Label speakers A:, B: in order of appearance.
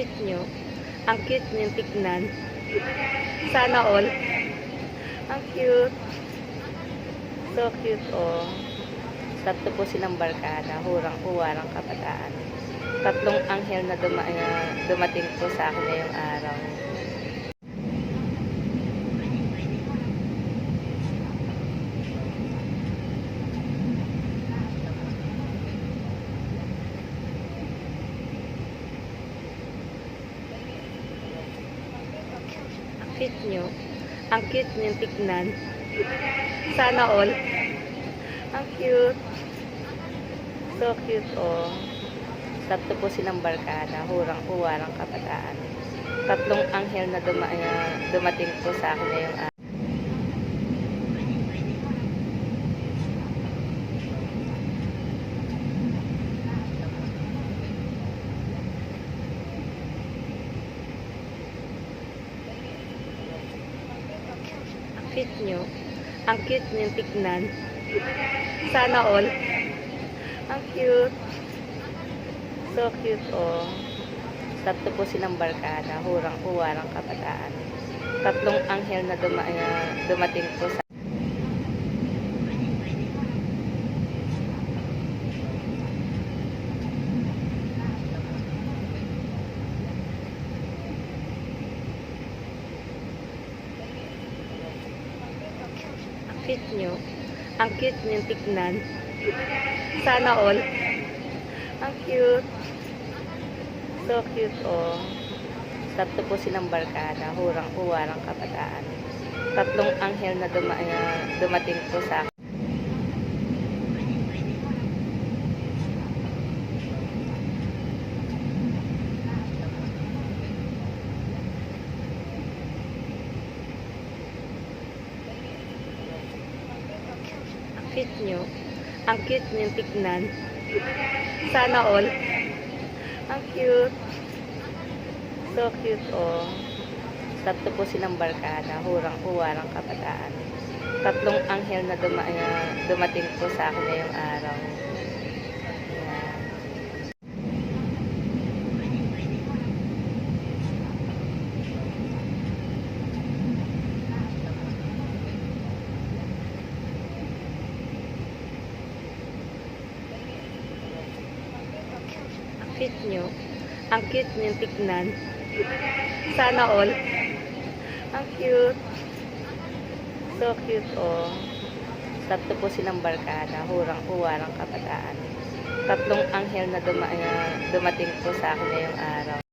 A: cute nyo. Ang cute nyo tignan. Sana all. Ang cute. So cute, oh. Tatlo po silang barkada, hurang-huwarang kabataan. Tatlong anghel na ah, dumating po sa akin ngayong araw. Cute nyo. Ang cute nyo tignan. Sana all. Ang cute. So cute, oh. Tatlo po silang barkada, hurang-huwarang kabataan. Tatlong anghel na ah, dumating po sa akin ngayong araw. Cute nyo. Ang cute nyo tignan. Sana all. Ang cute. So cute, oh. Tatlo po silang barkada, hurang-huwarang kabataan. Tatlong anghel na duma, ah, dumating po sa Ang cute nyo. Ang cute nyo tignan. Sana all. Ang cute. So cute, oh. Tatlo po silang barkada, hurang-huwarang kabataan. Tatlong anghel na ah, dumating po sa akin. Ang cute nyo. Ang cute nyo tignan. Sana all. Ang cute. So cute, oh. Tatlo po silang barkada, hurang-huwarang kabataan. Tatlong anghel na duma, ah, dumating po sa akin ngayong araw. Ayan. Ang cute nyo. Ang cute nyo tignan. Sana all. Ang cute. So cute, oh. Tatlo po silang barkada, hurang-huwarang kabataan. Tatlong anghel na ah, dumating po sa akin ngayong araw.